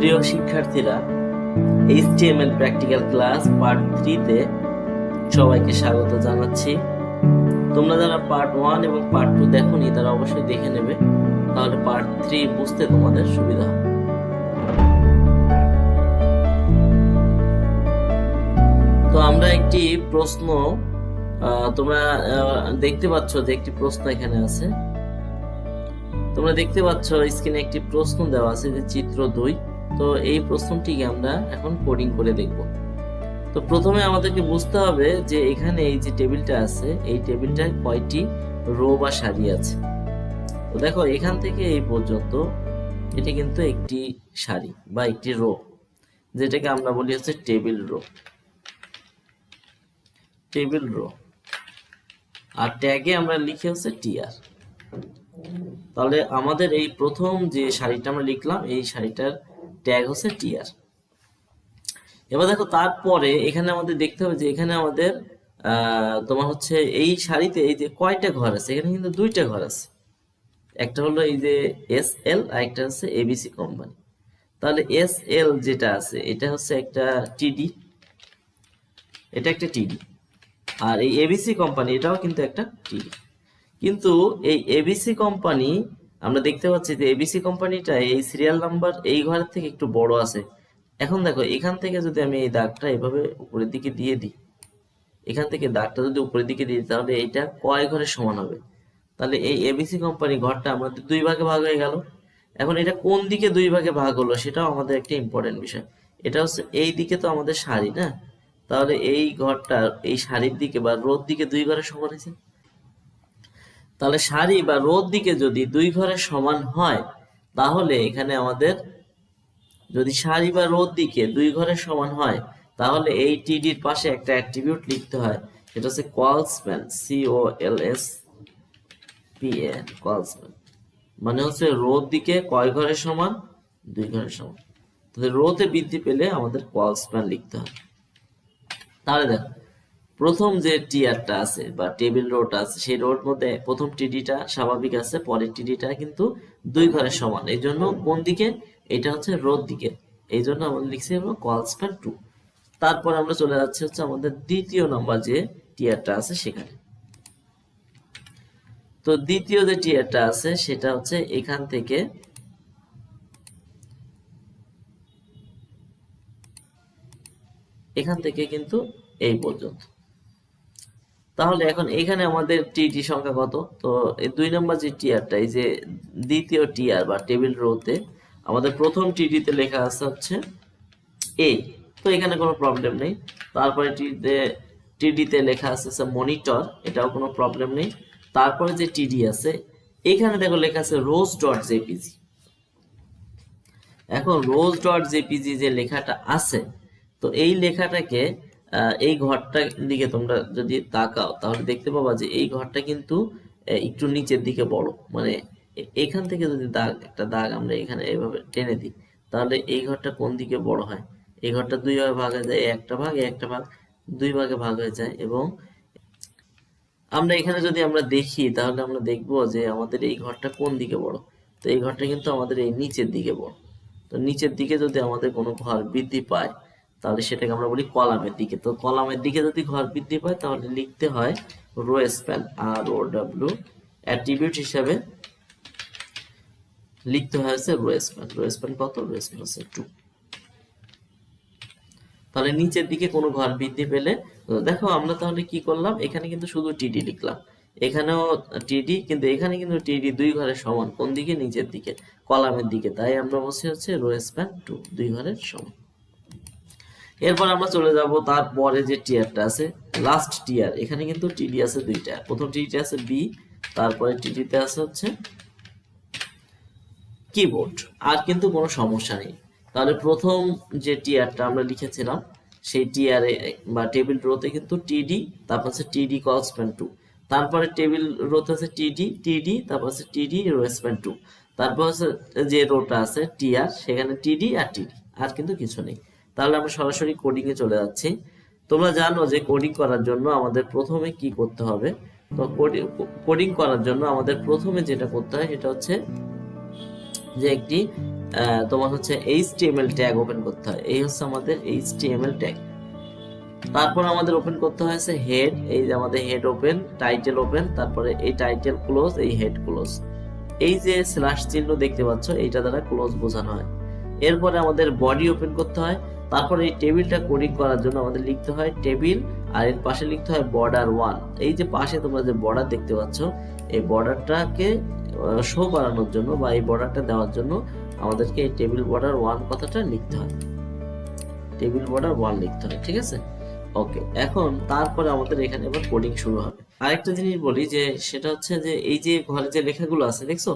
প্রিয় শিক্ষার্থীরা HTML practical class part থ্রিতে সবাইকে স্বাগত জানাচ্ছি। তোমরা যারা পার্ট ওয়ান এবং পার্ট টু দেখোনি, তারা অবশ্যই দেখে নেবে। তাহলে পার্ট থ্রি বুঝতে তোমাদের সুবিধা হবে। তো আমরা একটি প্রশ্ন তোমরা দেখতে পাচ্ছ যে একটি প্রশ্ন এখানে আছে। তোমরা দেখতে পাচ্ছ, স্ক্রিনে একটি প্রশ্ন দেওয়া আছে যে চিত্র দুই। তো এই প্রশ্নটিকে আমরা এখন কোডিং করে দেখব। তো প্রথমে আমাদেরকে বুঝতে হবে যে এখানে এই যে টেবিলটা আছে, এই টেবিলটায় কয়টি রো বা সারি আছে। তো দেখো, এখান থেকে এই পর্যন্ত এটি কিন্তু একটি সারি বা একটি রো যেটাকে আমরা বলি হচ্ছে টেবিল রো টেবিল রো আর ট্যাগে আমরা লিখে হচ্ছে টিআর তাহলে আমাদের এই প্রথম যে শাড়িটা আমরা লিখলাম, এই শাড়িটার ট্যাগ হচ্ছে টিআর এবার দেখো তারপরে এখানে আমাদের দেখতে হবে যে এখানে আমাদের তোমার হচ্ছে এই শাড়িতে এই যে কয়টা ঘর আছে? এখানে কিন্তু দুইটা ঘর আছে। একটা হলো এই যে এস এল আর একটা হচ্ছে এবিসি কোম্পানি তাহলে এস এল যেটা আছে, এটা হচ্ছে একটা টিডি এটা একটা টিডি আর এই এবিসি কোম্পানি এটাও কিন্তু একটা টিডি কিন্তু এই এবিসি কোম্পানি আমরা দেখতে পাচ্ছি যে এবিসি কোম্পানিটা এই সিরিয়াল নাম্বার এই ঘরের থেকে একটু বড় আছে। এখন দেখো, এখান থেকে যদি আমি এই দাগটা এভাবে উপরের দিকে দিয়ে দিই, এখান থেকে দাগটা যদি উপরের দিকে দিই, তাহলে এইটা কয় ঘরের সমান হবে? তাহলে এই এবিসি কোম্পানি ঘরটা আমাদের দুই ভাগে ভাগ হয়ে গেল। এখন এটা কোন দিকে দুই ভাগে ভাগ হলো সেটাও আমাদের একটা ইম্পর্টেন্ট বিষয়। এটা হচ্ছে এই দিকে তো আমাদের সারি না? তাহলে এই ঘরটা এই সারির দিকে বা রোদ দিকে দুই ঘরের সমান হয়েছে? তাহলে সারি বা রোদ দিকে যদি দুই ঘরের সমান হয়, তাহলে এখানে আমাদের যদি সারি বা রোদ দিকে দুই ঘরে সমান হয়, তাহলে এই টিডির পাশে একটা অ্যাট্রিবিউট লিখতে হয়। সেটা হচ্ছে colspan C O L S P N colspan মানে হচ্ছে রোদ দিকে কয় ঘরের সমান? দুই ঘরের সমান। তাহলে রোতে বৃদ্ধি পেলে আমাদের কলসম্যান লিখতে হয়। তাহলে দেখো প্রথম যে টিয়ারটা আছে বা টেবিল রোড আছে, সেই রোড মধ্যে প্রথম টিডিটা স্বাভাবিক আছে, পরের টিডিটা কিন্তু দুই ঘরের সমান। এই জন্য কোন দিকে? এটা হচ্ছে রোদ দিকে। এই জন্য আমাদের লিখছি হলো কলসপ্যান টু তারপর আমরা চলে যাচ্ছি হচ্ছে আমাদের দ্বিতীয় নাম্বার যে টিয়ারটা আছে সেখানে। তো দ্বিতীয় যে টিয়ারটা আছে, সেটা হচ্ছে এখান থেকে এখান থেকে কিন্তু এই পর্যন্ত। তাহলে এখন এখানে আমাদের টিটি সংখ্যা কত? তো এই দুই নম্বর যে টিয়ারটা এই যে দ্বিতীয় টিয়ার বা টেবিল রোতে আমাদের প্রথম টিডিতে লেখা আছে হচ্ছে এ তো এখানে কোনো প্রবলেম নেই। তারপরে টিডিতে টিডিতে লেখা আছে মনিটর এটাও কোনো প্রবলেম নেই। তারপরে যে টিডি আছে, এখানে দেখো লেখা আছে রোজ ডট জেপিজি এখন রোজ ডট জেপিজি যে লেখাটা আছে, তো এই লেখাটাকে এই ঘরটার দিকে তোমরা যদি তাকাও, তাহলে দেখতে পাবা যে এই ঘরটা কিন্তু একটু নিচের দিকে বড়। মানে এখান থেকে যদি দাগ, একটা দাগ আমরা এখানে এইভাবে টেনে দিই, তাহলে এই ঘরটা কোন দিকে বড় হয়? এই ঘরটা দুই ভাগে ভাগ হয়ে যায়, একটা ভাগ একটা ভাগ, দুই ভাগে ভাগ হয়ে যায় এবং আমরা এখানে যদি আমরা দেখি, তাহলে আমরা দেখব যে আমাদের এই ঘরটা কোন দিকে বড়? তো এই ঘরটা কিন্তু আমাদের এই নিচের দিকে বড়। তো নিচের দিকে যদি আমাদের কোনো ঘর বৃদ্ধি পায় তাহলে সেটাকে আমরা বলি কলামের দিকে। তো কলামের দিকে যদি ঘর বৃদ্ধি পায়, তাহলে লিখতে হয় rowspan R O W attribute হিসাবে লিখতে হয় হচ্ছে রো স্প্যান রো স্প্যান কত? রো স্প্যান হচ্ছে টু। তাহলে নিচের দিকে কোনো ঘর বৃদ্ধি পেলে দেখো আমরা তাহলে কি করলাম? এখানে কিন্তু শুধু টিডি লিখলাম। এখানেও টিডি কিন্তু এখানে কিন্তু টিডি দুই ঘরের সমান। কোন দিকে? নিচের দিকে। কলামের দিকে। তাই আমরা বসে হচ্ছে রো স্প্যান টু, দুই ঘরের সমান। এরপর আমরা চলে যাব তারপরে যে টিয়ারটা আছে লাস্ট টিয়ার এখানে কিন্তু টিডি আছে দুইটা। প্রথম টিডি আছে বি তারপরে টিডিতে আছে হচ্ছে কিবোর্ড আর কিন্তু কোনো সমস্যা নেই। তাহলে প্রথম যে টিয়ারটা আমরা লিখেছিলাম, সেই টিয়ারে বা টেবিল রোতে কিন্তু টিডি তারপর হচ্ছে টিডি কলসপ্যান টু তারপরে টেবিল রোতে আছে টিডি টিডি তারপর হচ্ছে টিডি রোস্প্যান টু তারপর হচ্ছে যে রোটা আছে টিয়ার, সেখানে টিডি আর টিডি আর কিন্তু কিছু নেই। তাহলে আমরা সরাসরি কোডিং এ চলে যাচ্ছি। তোমরা জানো যে কোডিং করার জন্য আমাদের প্রথমে কি করতে হবে? তো কোডিং করার জন্য আমাদের প্রথমে যেটা করতে হয় সেটা হচ্ছে যে একটি তোমার হচ্ছে এইচটিএমএল ট্যাগ ওপেন করতে হয়। এই হচ্ছে আমাদের এইচটিএমএল ট্যাগ তারপর আমাদের ওপেন করতে হয়েছে হেড এই যে আমাদের হেড ওপেন টাইটেল ওপেন তারপরে এই টাইটেল ক্লোজ এই হেড ক্লোজ এই যে স্ল্যাশ চিহ্ন দেখতে পাচ্ছ, এইটা দ্বারা ক্লোজ বোঝানো হয়। এরপরে আমাদের বডি ওপেন করতে হয়। তারপরে এই টেবিলটা কোডিং করার জন্য আমাদের লিখতে হয় টেবিল আর এর পাশে লিখতে হয় বর্ডার ওয়ান এই যে পাশে তোমরা যে বর্ডার দেখতে পাচ্ছ, এই বর্ডারটাকে শো করানোর জন্য বা এই বর্ডারটা দেওয়ার জন্য আমাদেরকে এই টেবিল বর্ডার ওয়ান কথাটা লিখতে হয়। টেবিল বর্ডার ওয়ান লিখতে হয়, ঠিক আছে? ওকে এখন তারপরে আমাদের এখানে এবার কোডিং শুরু হবে। আরেকটা জিনিস বলি যে, সেটা হচ্ছে যে এই যে ঘরে যে লেখাগুলো আছে, দেখছ?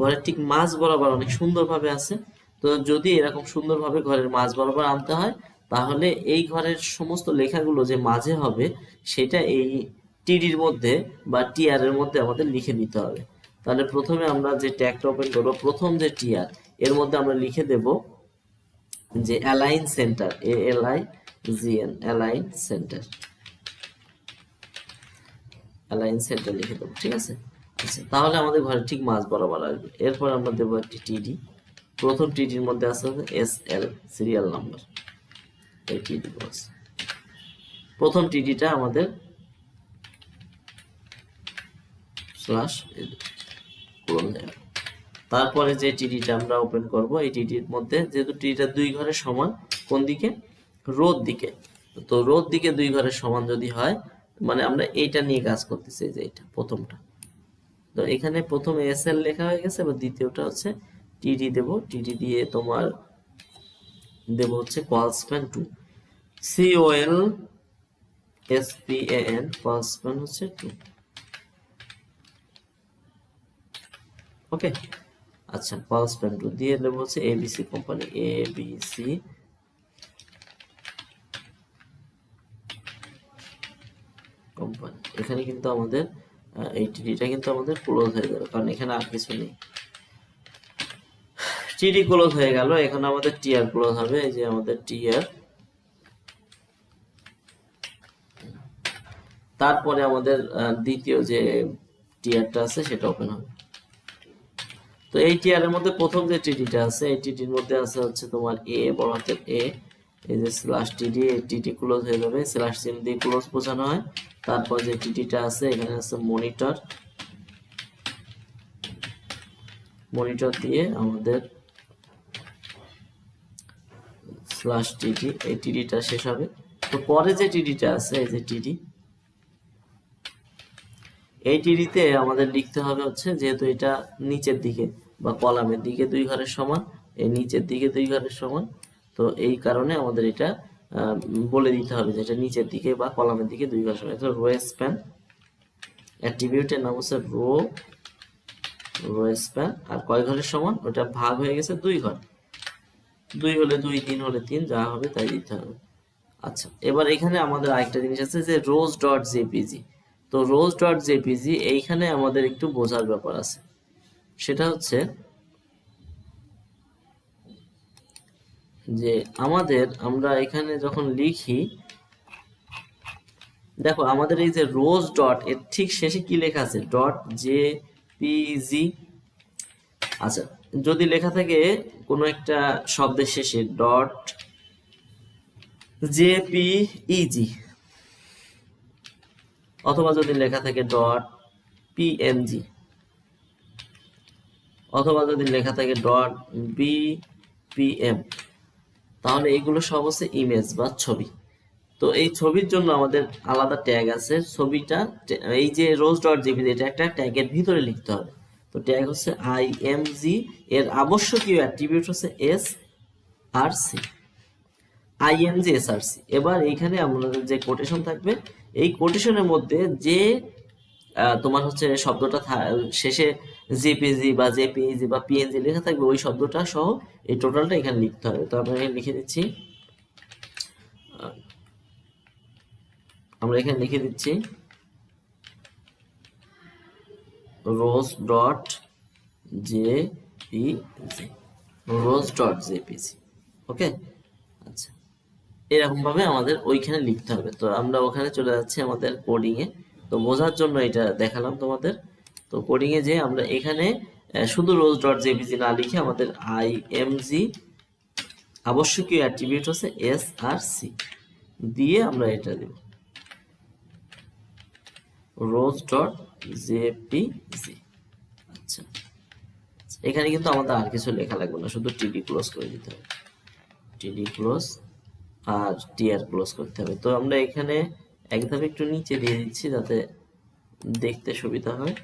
ঘরের ঠিক মাঝ বরাবর অনেক সুন্দরভাবে আছে। তো যদি এরকম সুন্দরভাবে ঘরের মাঝ বরাবর আনতে হয়, তাহলে এই ঘরের সমস্ত লেখাগুলো যে মাঝে হবে, সেটা এই টিডির মধ্যে বা টিআর এর মধ্যে আমাদের লিখে নিতে হবে। তাহলে প্রথমে আমরা যে ট্যাগটা ওপেন করব, প্রথম যে টিআর, এর মধ্যে আমরা লিখে দেব যে align center A L I G N align center align center লিখে দেবো, ঠিক আছে? আচ্ছা তাহলে আমাদের ঘরে ঠিক মাঝ বরাবর আসবে। এরপর আমরা দেবো একটি টিডি। প্রথম টিডির মধ্যে আছে এস এল সিরিয়াল নাম্বার এই টিডি বক্স প্রথম টিডিটা আমাদের স্ল্যাশ তারপরে যে টিডিটা আমরা ওপেন করব, এই টিডির মধ্যে যেহেতু টিডিটা দুই ঘরের সমান, কোন দিকে? রোদ দিকে। তো রোদ দিকে দুই ঘরের সমান যদি হয় মানে আমরা এইটা নিয়ে কাজ করতেছি যে এটা প্রথমটা। তো এখানে প্রথম এস এল লেখা হয়ে গেছে, এবার দ্বিতীয়টা হচ্ছে টিডি দেব। টিডি দিয়ে তোমার দেব হচ্ছে colspan two C O L S P A N colspan হচ্ছে টু ওকে আচ্ছা কল স্প্যান টু দিয়ে দেবো হচ্ছে ABC company A B C company এখানে কিন্তু আমাদের এই টিডিটা কিন্তু আমাদের ক্লোজ হয়ে যাবে কারণ এখানে আর কিছু নেই। টিডি ক্লোজ হয়ে গেল, এখন আমাদের টিআর ক্লোজ হবে, এই যে আমাদের টিআর তারপরে আমাদের দ্বিতীয় যে টিআরটা আছে, সেটা ওপেন হবে। তো এই টিআর এর মধ্যে প্রথম যে টিডিটা আছে, এই টিডির মধ্যে আছে হচ্ছে তোমার এ বড় হাতের এ এই যে স্ল্যাশ টিডি এই টিডি ক্লোজ হয়ে যাবে স্ল্যাশ চিহ্ন দিয়ে ক্লোজ বোঝানো হয়। তারপর যে টিডিটা আছে, এখানে আছে মনিটর মনিটর দিয়ে আমাদের স্ল্যাশ টিডি এই টিডিটা শেষ হবে। তো পরে যে টিডিটা আছে, এই যে টিডি এই টিডিতে আমাদের লিখতে হবে হচ্ছে যেহেতু এটা নিচের দিকে বা কলামের দিকে দুই ঘরের সমান, এই নিচের দিকে দুই ঘরের সমান, তো এই কারণে আমাদের এটা বলে দিতে হবে যে এটা নিচের দিকে বা কলামের দিকে দুই ঘরের সমান। রো স্প্যান অ্যাট্রিবিউটের নাম হচ্ছে রো রো স্প্যান আর কয় ঘরের সমান? ওটা ভাগ হয়ে গেছে দুই ঘর। দুই হলে দুই, তিন হলে তিন, যা হবে তাই দিতে হবে। আচ্ছা এবার এখানে আমাদের আরেকটা জিনিস আছে যে রোজ ডট জেপিজি তো রোজ ডট জেপিজি এইখানে আমাদের একটু বোঝার ব্যাপার আছে। সেটা হচ্ছে যে আমাদের আমরা এখানে যখন লিখি, দেখো আমাদের এই যে রোজ ডট এর ঠিক শেষে কি লেখা আছে? ডট জে পিজি আচ্ছা যদি লেখা থাকে কোনো একটা শব্দের শেষে ডট জেপিইজি অথবা যদি লেখা থাকে ডট পিএনজি অথবা যদি লেখা থাকে ডট বিপিএম তাহলে এগুলো সব হচ্ছে ইমেজ বা ছবি। তো এই ছবির জন্য আমাদের আলাদা ট্যাগ আছে। ছবিটা এই যে রোজ ডট জিবি এটা একটা ট্যাগের ভিতরে লিখতে হবে। তো ট্যাগ হচ্ছে আই এম জি এর আবশ্যকীয় অ্যাট্রিবিউট হচ্ছে S R C I M S R C এবার এইখানে আমাদের যে কোটেশন থাকবে, এই কোটেশনের মধ্যে যে তোমার হচ্ছে শব্দটা শেষে জেপিজি বা জেপিজি বা পিএনজি লেখা থাকবে, ওই শব্দটা সহ এই টোটালটা এখানে লিখতে হবে। তো আমরা এখানে লিখে দিচ্ছি আমরা এখানে লিখে দিচ্ছি rose dot JPG rose dot JPG okay আচ্ছা এরকম ভাবে আমাদের ওইখানে লিখতে হবে। তো আমরা ওখানে চলে যাচ্ছি আমাদের কোডিং এ। তো বোঝার জন্য এটা দেখালাম তোমাদের। তো কোডিং এ যে আমরা এখানে শুধু রোজ ডট জেপিজি না লিখে আমাদের আই এম জি আবশ্যকীয় অ্যাট্রিবিউট হচ্ছে এস আর সি দিয়ে আমরা এটা দেব। রোজ ডট জেপিজি আচ্ছা। এখানে কিন্তু আমাদের আর কিছু লেখা লাগবে না, শুধু টিডি ক্লোজ করে দিতে হবে। টিডি ক্লোজ আর টিআর ক্লোজ করতে হবে। তো আমরা এখানে এক একটু নিচে দিয়ে দিচ্ছি যাতে দেখতে সুবিধা হয়।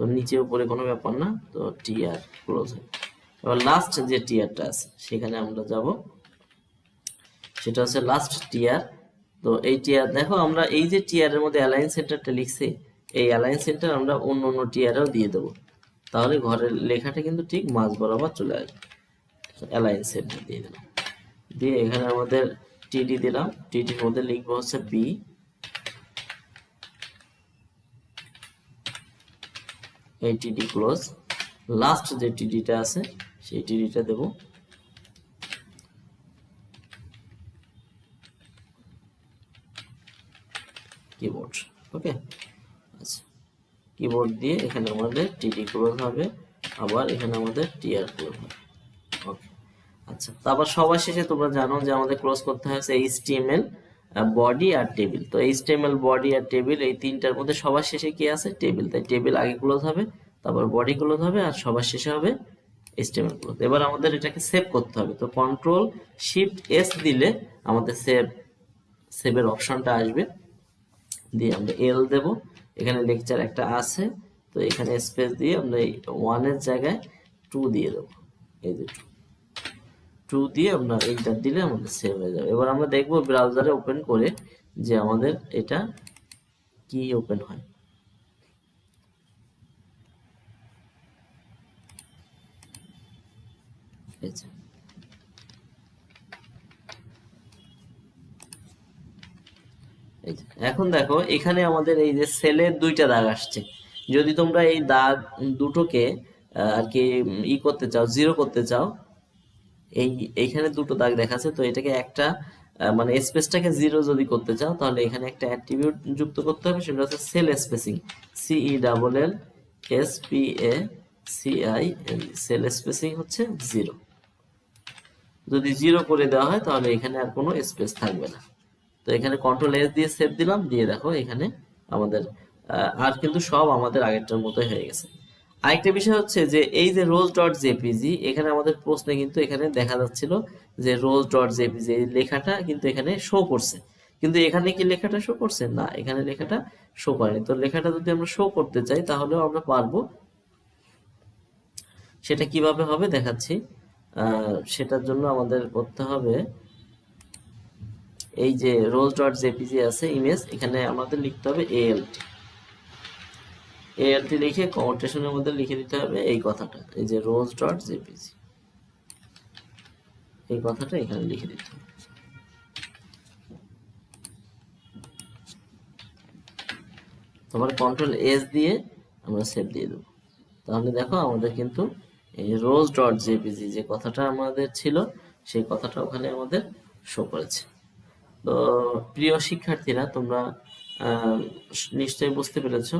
তো নিচে উপরে কোনো ব্যাপার না, তো টিআর ক্লোজ হয়। এবার লাস্ট যে টিআরটা আছে, সেখানে আমরা যাব। সেটা হচ্ছে লাস্ট টিআর তো এই টিআর দেখো আমরা এই যে টিআর এর মধ্যে অ্যালাইন সেন্টারটা লিখছি এই অ্যালাইন সেন্টার আমরা অন্য অন্য টিআরও দিয়ে দেবো। তাহলে ঘরের লেখাটা কিন্তু ঠিক মাঝ বরাবর চলে আসবে। অ্যালাইন দিয়ে দিলাম। দিয়ে এখানে আমাদের টিডি দিলাম। টিডির মধ্যে লিখব হচ্ছে বি এই টিডি ক্লোজ লাস্ট যে টিডিটা আছে, সেই টিডিটা দেব। কিবোর্ড ওকে কিবোর্ড দিয়ে এখানে আমাদের টিডি ক্লোজ হবে, আবার এখানে আমাদের টিআর ক্লোজ হবে। ওকে আচ্ছা তারপর সবার শেষে তোমরা জানো যে আমাদের ক্লোজ করতে হয়েছে এইচটিএমএল বডি আর টেবিল তো এইচটিএমএল বডি আর টেবিল এই তিনটার মধ্যে সবার শেষে কি আছে? টেবিল তাই টেবিল আগে ক্লোজ হবে, তারপর বডি ক্লোজ হবে আর সবার শেষে হবে এইচটিএমএল ক্লোজ এবার আমাদের এটাকে সেভ করতে হবে। তো কন্ট্রোল শিফট এস দিলে আমাদের সেভ সেভের অপশনটা আসবে। দিয়ে আমরা এল দেব। এখানে লেকচার একটা আছে, তো এখানে স্পেস দিয়ে আমরা এই ওয়ানের জায়গায় টু দিয়ে দেবো। এই যে টু টু দিয়ে আমরা এন্টার দিলে আমাদের সেভ হয়ে যাবে। এবার আমরা দেখব ব্রাউজারে ওপেন করে যে আমাদের এটা কি ওপেন হয়। এই যে। এই যে, এখন দেখো, এখানে আমাদের এই যে সেলের দুইটা দাগ আসছে। যদি তোমরা এই দাগ দুটোকে আর কি, ই করতে চাও, জিরো করতে চাও, এই, এইখানে দুটো দাগ দেখাচ্ছে, তো এটাকে একটা মানে স্পেসটাকে জিরো যদি করতে চাও, তাহলে এখানে একটা অ্যাট্রিবিউট যুক্ত করতে হবে, সেটা হচ্ছে cell spacing. C E double L S P A C I L cell spacing হচ্ছে জিরো। যদি জিরো করে দেওয়া হয়, তাহলে এখানে আর কোনো স্পেস থাকবে না। তো এখানে কন্ট্রোল এস দিয়ে সেভ দিলাম, দিয়ে দেখো এখানে আমাদের আর কিন্তু সব আমাদের আগেরটার মতোই হয়ে গেছে। আরেকটা বিষয় হচ্ছে যে এই যে রোজ ডট জেপিজি এখানে আমাদের প্রশ্নে কিন্তু এখানে দেখা যাচ্ছিল যে রোজ ডট জেপিজি এই লেখাটা কিন্তু এখানে শো করছে। কিন্তু এখানে কি লেখাটা শো করছে? না, এখানে লেখাটা শো করেনি। তো লেখাটা যদি আমরা শো করতে চাই, তাহলেও আমরা পারব। সেটা কীভাবে হবে দেখাচ্ছি। সেটার জন্য আমাদের করতে হবে এই যে রোজ ডট জেপিজি আছে ইমেজ এখানে আমাদের লিখতে হবে এএলটি এএলটি লিখে কমেন্টেশনের মধ্যে লিখে দিতে হবে এই কথাটা, এই যে রোজ ডট জেপিজি এই কথাটা এখানে লিখে দিতে হবে। তোমার কন্ট্রোল এস দিয়ে আমরা সেভ দিয়ে দেবো। তাহলে দেখো আমাদের কিন্তু এই রোজ ডট জেপিজি যে কথাটা আমাদের ছিল, সেই কথাটা ওখানে আমাদের শো করেছে। তো প্রিয় শিক্ষার্থীরা, তোমরা নিশ্চয়ই বুঝতে পেরেছ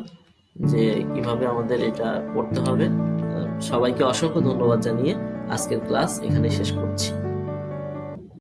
যে কীভাবে আমাদের এটা করতে হবে। সবাইকে অসংখ্য ধন্যবাদ জানিয়ে আজকের ক্লাস এখানে শেষ করছি।